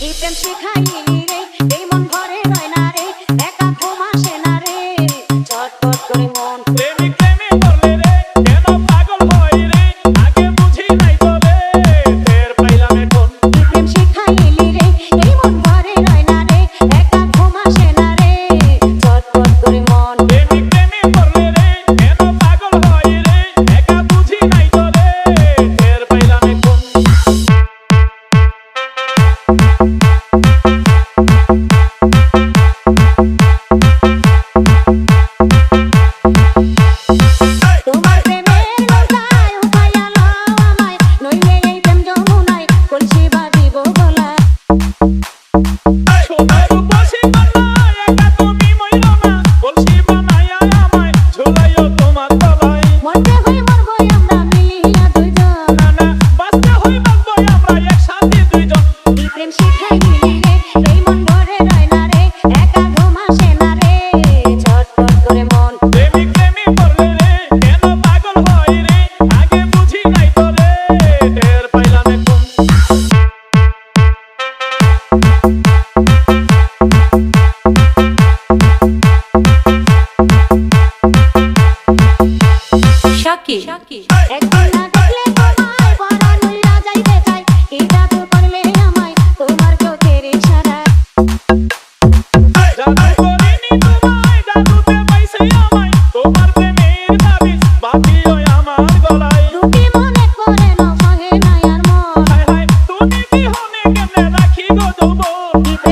এই প্রেম শেখাই রে এই মন no, no, no, no.